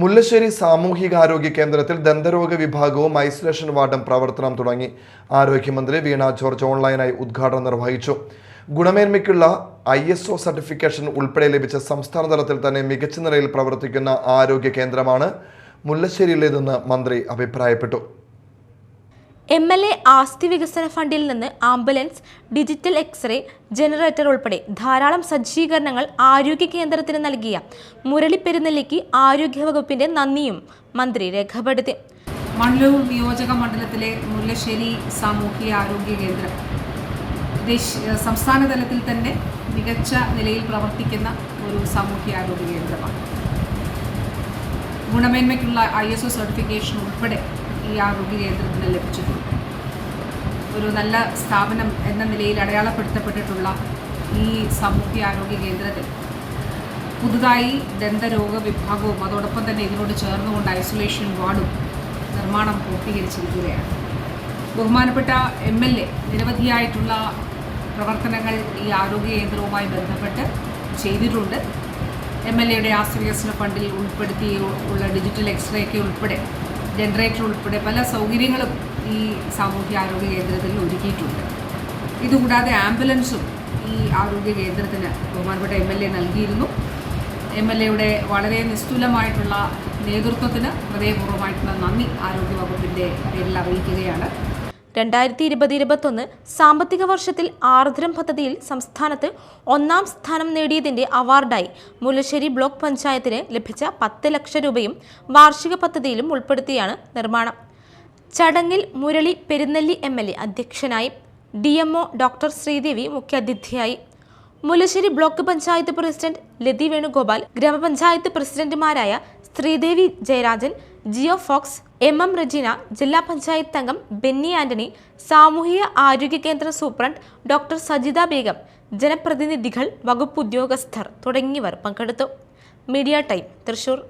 മുല്ലശ്ശേരി സാമൂഹികാരോഗ്യ കേന്ദ്രത്തിൽ ദന്തരോഗ വിഭാഗവും ഐസൊലേഷൻ വാർഡും പ്രവർത്തനം തുടങ്ങി. ആരോഗ്യമന്ത്രി വീണ ജോർജ് ഓൺലൈനായി ഉദ്ഘാടനം നിർവഹിച്ചു. ഗുണമേന്മയ്ക്കുള്ള ഐ എസ് ഒ സർട്ടിഫിക്കേഷൻ ഉൾപ്പെടെ ലഭിച്ച സംസ്ഥാന തലത്തിൽ തന്നെ മികച്ച നിലയിൽ പ്രവർത്തിക്കുന്ന ആരോഗ്യ കേന്ദ്രമാണ് മുല്ലശ്ശേരിയിലേതെന്ന് മന്ത്രി അഭിപ്രായപ്പെട്ടു. എം എൽ എ ആസ്തി വികസന ഫണ്ടിൽ നിന്ന് ആംബുലൻസ് ഡിജിറ്റൽ എക്സ്റേ ജനറേറ്റർ ഉൾപ്പെടെ ധാരാളം സജ്ജീകരണങ്ങൾ ആരോഗ്യ കേന്ദ്രത്തിന് നൽകിയ മുരളി പെരുന്നെല്ലിക്ക് ആരോഗ്യവകുപ്പിന്റെ നന്ദിയും മന്ത്രി രേഖപ്പെടുത്തി. മണ്ണൂർ നിയോജക മണ്ഡലത്തിലെ മുല്ലശ്ശേരി സാമൂഹിക ആരോഗ്യ കേന്ദ്രം. സംസ്ഥാന തലത്തിൽ തന്നെ മികച്ച നിലയിൽ പ്രവർത്തിക്കുന്ന ഒരു സാമൂഹിക ആരോഗ്യ കേന്ദ്രമാണ്. ഗുണമേന്മയ്ക്കുള്ള ഐ എസ് ഒ സർട്ടിഫിക്കേഷൻ ഉൾപ്പെടെ ഈ ആരോഗ്യ കേന്ദ്രത്തിന് ലഭിച്ചിട്ടുണ്ട്. ഒരു നല്ല സ്ഥാപനം എന്ന നിലയിൽ അടയാളപ്പെടുത്തപ്പെട്ടിട്ടുള്ള ഈ സാമൂഹ്യ ആരോഗ്യ കേന്ദ്രത്തിൽ പുതുതായി ദന്തരോഗ വിഭാഗവും അതോടൊപ്പം തന്നെ ഇതിനോട് ചേർന്നുകൊണ്ട് ഐസൊലേഷൻ വാർഡും നിർമ്മാണം പൂർത്തീകരിച്ചിരിക്കുകയാണ്. ബഹുമാനപ്പെട്ട എം എൽ എ നിരവധിയായിട്ടുള്ള പ്രവർത്തനങ്ങൾ ഈ ആരോഗ്യ കേന്ദ്രവുമായി ബന്ധപ്പെട്ട് ചെയ്തിട്ടുണ്ട്. എം എൽ എയുടെ ആശ്രയസന ഫണ്ടിൽ ഉൾപ്പെടുത്തി ഉള്ള ഡിജിറ്റൽ എക്സ്റേക്ക് ഉൾപ്പെടെ ജനറേറ്റർ ഉൾപ്പെടെ പല സൗകര്യങ്ങളും ഈ സാമൂഹ്യ ആരോഗ്യ കേന്ദ്രത്തിൽ ഒരുക്കിയിട്ടുണ്ട്. ഇതുകൂടാതെ ആംബുലൻസും ഈ ആരോഗ്യ കേന്ദ്രത്തിന് ബഹുമാനപ്പെട്ട എം എൽ എ നൽകിയിരുന്നു. എം എൽ എയുടെ വളരെ നിസ്തുലമായിട്ടുള്ള നേതൃത്വത്തിന് ഹൃദയപൂർവമായിട്ടുള്ള നന്ദി ആരോഗ്യവകുപ്പിന്റെ പേരിൽ അറിയിക്കുകയാണ്. രണ്ടായിരത്തി ഇരുപത് ഇരുപത്തൊന്ന് സാമ്പത്തിക വർഷത്തിൽ ആർദ്രം പദ്ധതിയിൽ സംസ്ഥാനത്ത് ഒന്നാം സ്ഥാനം നേടിയതിന്റെ അവാർഡായി മുല്ലശ്ശേരി ബ്ലോക്ക് പഞ്ചായത്തിന് ലഭിച്ച പത്ത് ലക്ഷം രൂപയും വാർഷിക പദ്ധതിയിലും ഉൾപ്പെടുത്തിയാണ് നിർമ്മാണം. ചടങ്ങിൽ Murali Perunnelli M L A അധ്യക്ഷനായി D M O doctor Sreedevi മുഖ്യാതിഥിയായി. മുല്ലശ്ശേരി ബ്ലോക്ക് പഞ്ചായത്ത് പ്രസിഡന്റ് ലതി വേണുഗോപാൽ ഗ്രാമപഞ്ചായത്ത് പ്രസിഡന്റുമാരായ Sreedevi Jayarajan Jio Fox M M Rejeena ജില്ലാ പഞ്ചായത്ത് അംഗം ബെന്നി ആന്റണി സാമൂഹിക ആരോഗ്യ കേന്ദ്ര സൂപ്രണ്ട് ഡോക്ടർ സജിത ബേഗം ജനപ്രതിനിധികൾ വകുപ്പ് ഉദ്യോഗസ്ഥർ തുടങ്ങിയവർ പങ്കെടുത്തു. Media time Thrissur.